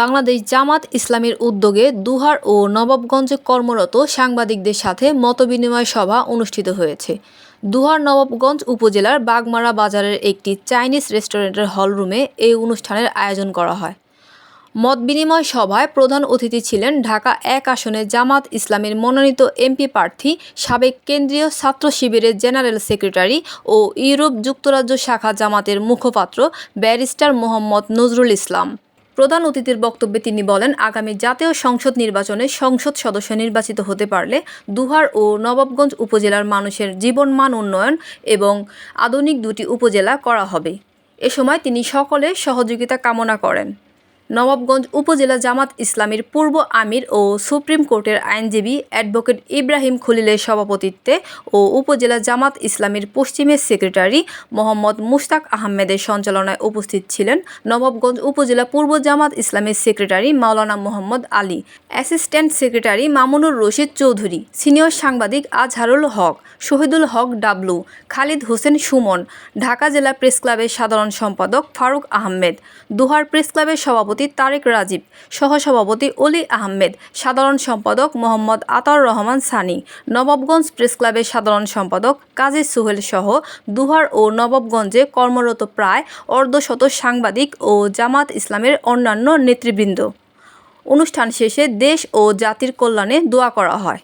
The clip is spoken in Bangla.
বাংলাদেশ জামাত ইসলামের উদ্যোগে দুহার ও নবাবগঞ্জে কর্মরত সাংবাদিকদের সাথে মতবিনিময় সভা অনুষ্ঠিত হয়েছে। দুহার নবাবগঞ্জ উপজেলার বাগমারা বাজারের একটি চাইনিজ রেস্টুরেন্টের হলরুমে এই অনুষ্ঠানের আয়োজন করা হয়। মত বিনিময় সভায় প্রধান অতিথি ছিলেন ঢাকা এক আসনে জামাত ইসলামের মনোনীত এমপি প্রার্থী, সাবেক কেন্দ্রীয় ছাত্র শিবিরের জেনারেল সেক্রেটারি ও ইউরোপ যুক্তরাজ্য শাখা জামাতের মুখপাত্র ব্যারিস্টার মোহাম্মদ নজরুল ইসলাম। প্রধান অতিথির বক্তব্যে তিনি বলেন, আগামী জাতীয় সংসদ নির্বাচনে সংসদ সদস্য নির্বাচিত হতে পারলে দুহার ও নবাবগঞ্জ উপজেলার মানুষের জীবনমান উন্নয়ন এবং আধুনিক দুটি উপজেলা করা হবে। এ সময় তিনি সকলে সহযোগিতা কামনা করেন। নবাবগঞ্জ উপজেলা জামাত ইসলামীর পূর্ব আমির ও সুপ্রিম কোর্টের আইনজীবী অ্যাডভোকেট ইব্রাহিম খলিলের সভাপতিত্বে ও উপজেলা জামাত ইসলামীর পশ্চিমের সেক্রেটারি মোহাম্মদ মুশতাক আহমেদের সঞ্চালনায় উপস্থিত ছিলেন নবাবগঞ্জ উপজেলা পূর্ব জামাত ইসলামের সেক্রেটারি মাওলানা Mohammad Ali, assistant secretary Mamunur Rashid Chowdhury, senior সাংবাদিক আজহারুল হক, শহীদুল হক ডাবলু, খালিদ হোসেন সুমন, ঢাকা জেলা প্রেস ক্লাবের সাধারণ সম্পাদক ফারুক আহমেদ, দুহার প্রেস ক্লাবের সভাপতি তারেক রাজীব, সহসভাপতি অলি আহমেদ, সাধারণ সম্পাদক মোহাম্মদ আতাউর রহমান সানি, নবাবগঞ্জ প্রেস ক্লাবের সাধারণ সম্পাদক কাজী সুহেল সহ দুহার ও নবাবগঞ্জে কর্মরত প্রায় অর্ধশত সাংবাদিক ও জামাত ইসলামের অন্যান্য নেতৃবৃন্দ। অনুষ্ঠান শেষে দেশ ও জাতির কল্যাণে দোয়া করা হয়।